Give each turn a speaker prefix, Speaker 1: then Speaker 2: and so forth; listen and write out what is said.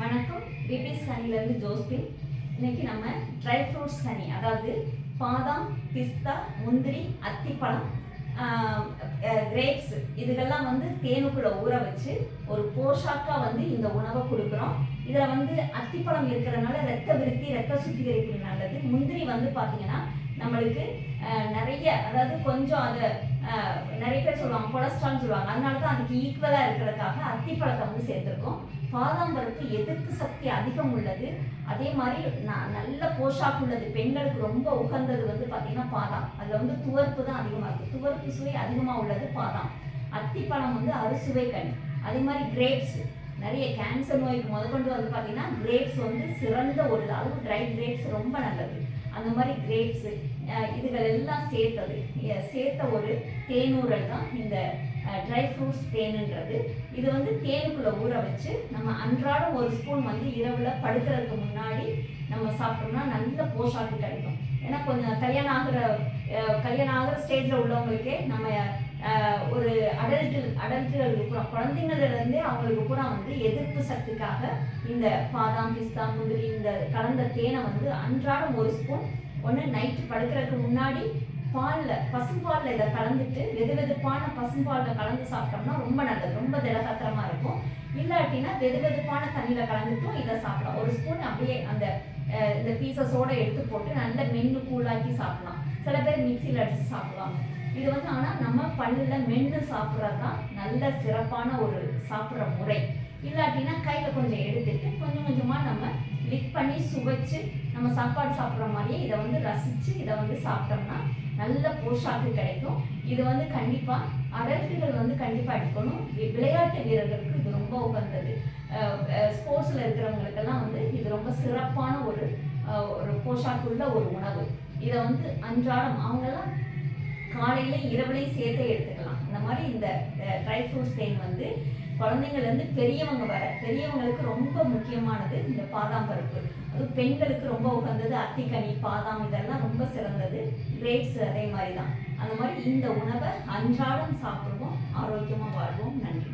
Speaker 1: வணக்கம். பிபிஸ் ஹனிலேருந்து ஜோஸ்பின் இன்னைக்கு நம்ம ட்ரை ஃப்ரூட்ஸ் கனி அதாவது பாதாம் பிஸ்தா முந்திரி அத்திப்பழம் கிரேப்ஸ் இதுகெல்லாம் வந்து தேனுக்குள்ள ஊற வச்சு ஒரு போஷாக்காக வந்து இந்த உணவை கொடுக்குறோம். இதில் வந்து அத்திப்பழம் இருக்கிறதுனால ரத்த விருத்தி ரத்த சுத்திகரிப்பு நல்லது. முந்திரி வந்து பார்த்தீங்கன்னா நம்மளுக்கு நிறைய அதாவது கொஞ்சம் அதை நிறைய பேர் சொல்லுவாங்க கொலஸ்ட்ரால் சொல்லுவாங்க. அதனால தான் அதுக்கு ஈக்குவலாக இருக்கிறதுக்காக அத்திப்பழத்தை வந்து சேர்த்துருக்கோம். பாதாம் பருப்பு எதிர்ப்பு சக்தி அதிகம் உள்ளது. அதே மாதிரி ந- நல்ல போஷாக் உள்ளது. பெண்களுக்கு ரொம்ப உகந்தது வந்து பார்த்திங்கன்னா பாதாம். அதில் வந்து துவர்ப்பு தான் அதிகமாக இருக்குது துவர்ப்பு சுவை அதிகமாக உள்ளது பாதாம். அத்திப்பழம் வந்து அறுசுவை கண். அதே மாதிரி கிரேப்ஸ் நிறைய கேன்சர் நோய்க்கு முதற்கொண்டு வந்து பார்த்திங்கன்னா கிரேப்ஸ் வந்து சிறந்த ஒரு அளவு அதுவும் ட்ரை கிரேப்ஸ் ரொம்ப நல்லது. அந்த மாதிரி கிரேப்ஸு இதுகள் எல்லாம் சேர்த்தது. சேர்த்த ஒரு தேனூரல் தான் இந்த ட்ரை ஃப்ரூட்ஸ் தேனுன்றது. இது வந்து தேனுக்குள்ளே ஊற வச்சு நம்ம அன்றாடம் ஒரு ஸ்பூன் வந்து இரவில் படுக்கிறதுக்கு முன்னாடி நம்ம சாப்பிட்டோம்னா நல்ல போஷாக்கு கிடைக்கும். ஏன்னா கொஞ்சம் கல்யாணம் ஆகிற கல்யாணம் ஆகிற ஸ்டேஜில் உள்ளவங்களுக்கே நம்ம ஒரு அடல்ட்டு அடல்ட்டுகளுக்கு பூரா குழந்தைங்கள்லேருந்தே அவங்களுக்கு பூரா வந்து எதிர்ப்பு சக்திக்காக இந்த பாதாம் பிஸ்தா முந்திரி இந்த கலந்த தேனை வந்து அன்றாடம் ஒரு ஸ்பூன் ஒன்று நைட்டு படுக்கிறதுக்கு முன்னாடி பாலில் பசும்பாலில் இதை கலந்துட்டு வெது வெதுப்பான பசும்பாலில் கலந்து சாப்பிட்டோம்னா ரொம்ப நல்லது. ரொம்ப திடகாத்திரமாக இருக்கும். இல்லாட்டினா வெது வெதுப்பான தண்ணியில் கலந்துட்டும் இதை சாப்பிடலாம். ஒரு ஸ்பூன் அப்படியே அந்த இந்த பீசஸோட எடுத்து போட்டு நல்ல மென்று கூழாக்கி சாப்பிடலாம். சில பேர் மிக்சியில் அடித்து சாப்பிடுவாங்க இது வந்து ஆனால் நம்ம பல்லில் மென்று சாப்பிட்றது தான் நல்ல சிறப்பான ஒரு சாப்பிட்ற முறை. இல்லாட்டினா கையில் கொஞ்சம் எடுத்துட்டு கொஞ்சம் கொஞ்சமாக நம்ம லிக் பண்ணி சுவைச்சு நம்ம சாப்பாடு சாப்பிட்ற மாதிரியே இதை வந்து ரசித்து இதை வந்து சாப்பிட்டோம்னா நல்ல போஷாக்கு கிடைக்கும். இது வந்து கண்டிப்பாக அடல்ட்டுகள் படிக்கணும் விளையாட்டு வீரர்களுக்கு இது ரொம்ப உகந்தது. ஸ்போர்ட்ஸில் இருக்கிறவங்களுக்கெல்லாம் வந்து இது ரொம்ப சிறப்பான ஒரு ஒரு போஷாக்குள்ள ஒரு உணவு. இதை வந்து அன்றாடம் அவங்கெல்லாம் காலையில் இரவுலையும் சேர்த்தே எடுத்துக்கலாம். இந்த மாதிரி இந்த ட்ரை ஃப்ரூட்ஸ் தேன் வந்து குழந்தைங்கள்லேருந்து பெரியவங்க வர பெரியவங்களுக்கு ரொம்ப முக்கியமானது இந்த பாதாம் பருப்பு. அது பெண்களுக்கு ரொம்ப உகந்தது. அத்திக்கனி பாதாம் இதெல்லாம் ரொம்ப சிறந்தது. கிரேப்ஸ் அதே மாதிரி தான். அந்த மாதிரி இந்த உணவை அன்றாடம் சாப்பிடுவோம். ஆரோக்கியமாக வாழ்வோம். நன்றி.